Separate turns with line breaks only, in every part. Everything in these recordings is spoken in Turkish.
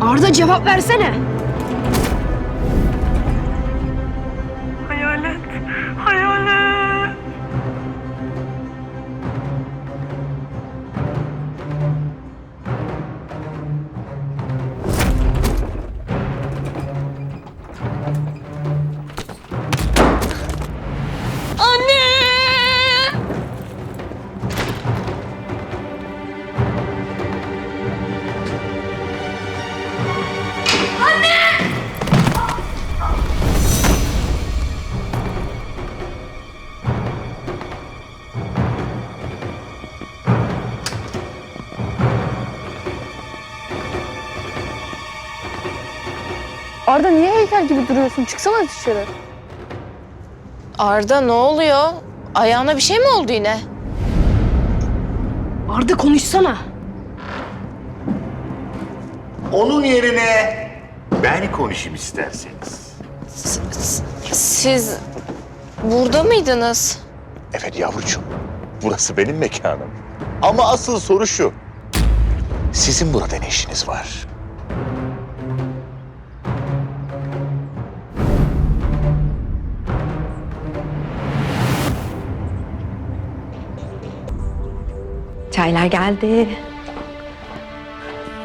Arda cevap versene.
Arda niye heykel gibi duruyorsun? Çıksana dışarı.
Arda ne oluyor? Ayağına bir şey mi oldu yine?
Arda konuşsana.
Onun yerine ben konuşayım isterseniz.
Siz burada mıydınız?
Evet yavrucuğum, burası benim mekanım. Ama asıl soru şu. Sizin burada ne işiniz var?
Çaylar geldi.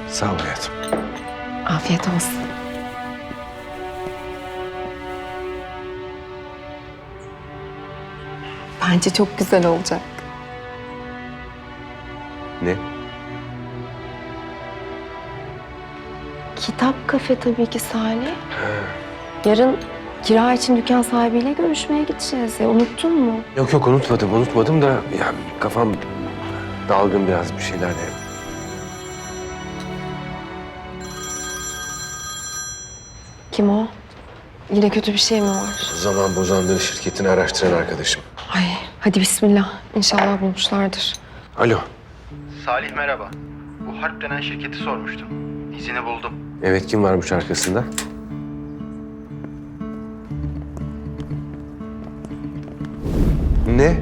Sağ ol hayatım.
Afiyet olsun. Bence çok güzel olacak.
Ne?
Kitap kafe tabii ki Salih. Yarın kira için dükkan sahibiyle görüşmeye gideceğiz ya. Unuttun mu?
Yok yok unutmadım unutmadım da ya kafam dalgın biraz bir şeylerle.
Kim o? Yine kötü bir şey mi var?
Zaman bozanları şirketini araştıran arkadaşım.
Ay hadi bismillah. İnşallah bulmuşlardır.
Alo.
Salih merhaba. Bu Harp denen şirketi sormuştum. İzini buldum.
Evet kim varmış arkasında? Ne?